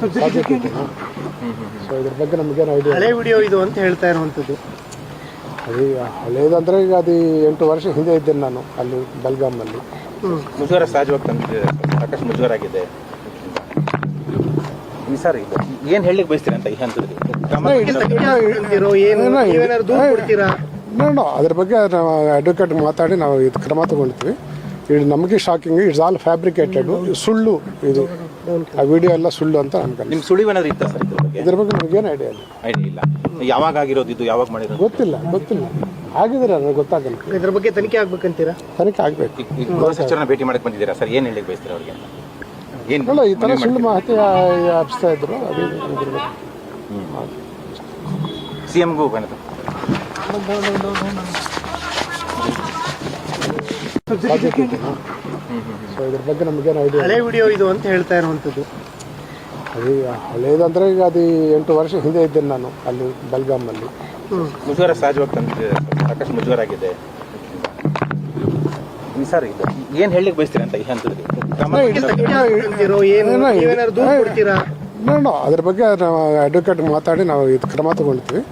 So ಇದ್ರ ಬಗ್ಗೆ ನಮಗೇನು ಐಡಿಯಾ ಹಳೆ ವಿಡಿಯೋ ಇದು ಅಂತ ಹೇಳ್ತಾ ಇರುವಂಥದ್ದು. ಅದು ಈಗ ಹಳೇದಂದ್ರೆ ಈಗ ಅದು ಎಂಟು ವರ್ಷ ಹಿಂದೆ ಇದ್ದೇನೆ ನಾನು ಅಲ್ಲಿ ಬೆಲ್ಗಾಮಲ್ಲಿ ಮುಜುಗರ ಸಹಜವಾಗಿ ತಂದಿದೆ ಸಾಕಷ್ಟು ಮುಜುಗರ ಆಗಿದೆ ಈ ಸರ್ ಇದು ಏನು ಹೇಳಲಿಕ್ಕೆ ಬಯಸ್ತೀರಿ ಅಂತ ಈ ಹಂತದಲ್ಲಿ? ದೂರ ಕೊಡ್ತೀರಾ? ನೋಡೋಣ ಅದ್ರ ಬಗ್ಗೆ ನಾವು ಅಡ್ವೊಕೇಟ್ ಮಾತಾಡಿ ನಾವು ಇದು ಕ್ರಮ ತಗೊಳ್ತೀವಿ ಇದು ನಮಗೆ ಶಾಕಿಂಗ್ ಇಟ್ಸ್ ಆಲ್ ಫ್ಯಾಬ್ರಿಕೇಟೆಡ್ ಸುಳ್ಳು ಇದು. ಆ ವಿಡಿಯೋ ಎಲ್ಲ ಸುಳ್ಳು ಅಂತ ಅನ್ಕೊಂಡು ನಿಮ್ಮ ಸುಳಿವು ಏನಾದ್ರು ಇತ್ತಾ ಸರ್ ಇದ್ರ ಬಗ್ಗೆ? ಇದ್ರ ಬಗ್ಗೆ ಐಡಿಯಾ ಇಲ್ಲ. ಐಡಿಯಾ ಇಲ್ಲ. ಯಾವಾಗ ಆಗಿರೋದು ಇದು ಯಾವಾಗ ಮಾಡಿರೋದು? ಗೊತ್ತಿಲ್ಲ ಗೊತ್ತಿಲ್ಲ. ಆಗಿದ್ರೆ ನನಗೆ ಗೊತ್ತಾಗಲ್ಲ. ಇದ್ರ ಬಗ್ಗೆ ತನಿಖೆ ಆಗ್ಬೇಕಂತೀರಾ? ತನಿಖೆ ಆಗಬೇಕು. ಈಗ ಗೃಹ ಸಚಿವರನ್ನ ಭೇಟಿ ಮಾಡಕ್ ಬಂದಿದ್ದೀರಾ ಸರ್? ಏನು ಹೇಳಲಿಕ್ಕೆ ಬಯಸ್ತೀರಾ ಅವ್ರಿಗೆ? ಏನು ಅಲ್ಲ ಈ ಥರ ಸುಳ್ಳು ಮಾಹಿತಿ ಹಬ್ಸ್ತಾ ಇದ್ರು ಅದು ಇದ್ರ ಬಗ್ಗೆ. ಸಿ ಎಮ್ಗೂ ಬಂದ. ಸಾಧ್ಯತೆ ಇದೆ ಸೊ ಇದ್ರ ಬಗ್ಗೆ ನಮಗೇನು ಐಡಿಯಾ ಹಳೆ ವಿಡಿಯೋ ಇದು ಅಂತ ಹೇಳ್ತಾ ಇರುವಂತದ್ದು ಹಳೇದು ಹಳೇದಂದ್ರೆ ಈಗ ಅದು ಎಂಟು ವರ್ಷ ಹಿಂದೆ ಇದ್ದೇನೆ ನಾನು ಅಲ್ಲಿ ಬೆಲ್ಗಾಮಲ್ಲಿ ಮುಜುಗರ ಸಹಜವಾಗಿ ತಂದಿದೆ. ಸಾಕಷ್ಟು ಮುಜುಗರ ಆಗಿದೆ ಈ ಸರ್ ಇದು. ಏನು ಹೇಳಲಿಕ್ಕೆ ಬಯಸ್ತೀರಿ ಅಂತ ಈ ಹಂತದಲ್ಲಿ? ನೋಡೋಣ ಅದ್ರ ಬಗ್ಗೆ ನಾವು ಅಡ್ವೊಕೇಟ್ ಮಾತಾಡಿ ನಾವು ಇದು ಕ್ರಮ ತಗೊಳ್ತೀವಿ.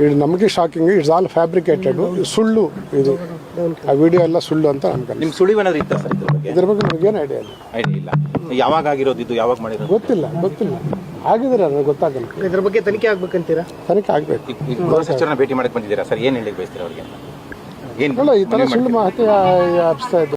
ಇದು ನಮಗೆ ಶಾಕಿಂಗ್ ಇಟ್ಸ್ ಆಲ್ ಫ್ಯಾಬ್ರಿಕೇಟೆಡ್ ಸುಳ್ಳು ಇದು. ಆ ವಿಡಿಯೋ ಎಲ್ಲ ಸುಳ್ಳು ಅಂತ ಅನ್ಕೊಂಡು ನಿಮ್ಮ ಸುಳಿವು ಏನಾದ್ರು ಇತ್ತ ಸರ್ ಇದ್ರ ಬಗ್ಗೆ? ಇದ್ರ ಬಗ್ಗೆ ನಮಗೇನು ಐಡಿಯಾ ಇಲ್ಲ. ಐಡಿಯಾ ಇಲ್ಲ. ಯಾವಾಗ ಆಗಿರೋದು ಇದು ಯಾವಾಗ ಮಾಡಿರೋದು? ಗೊತ್ತಿಲ್ಲ ಗೊತ್ತಿಲ್ಲ. ಆಗಿದ್ರೆ ಅದು ಗೊತ್ತಾಗಲ್ಲ. ಇದ್ರ ಬಗ್ಗೆ ತನಿಖೆ ಆಗ್ಬೇಕಂತೀರಾ? ತನಿಖೆ ಆಗಬೇಕು. ಈಗ ಈಗ ಗೃಹ ಸಚಿವರನ್ನ ಭೇಟಿ ಮಾಡಕ್ಕೆ ಬಂದಿದ್ದೀರಾ ಸರ್? ಏನು ಹೇಳಲಿಕ್ಕೆ ಬಯಸ್ತೀರಾ ಅವ್ರಿಗೆ ಏನು ಈ ಥರ ಸುಳ್ಳು ಮಾಹಿತಿ ಹಬ್ಸ್ತಾ ಇದ್ರು.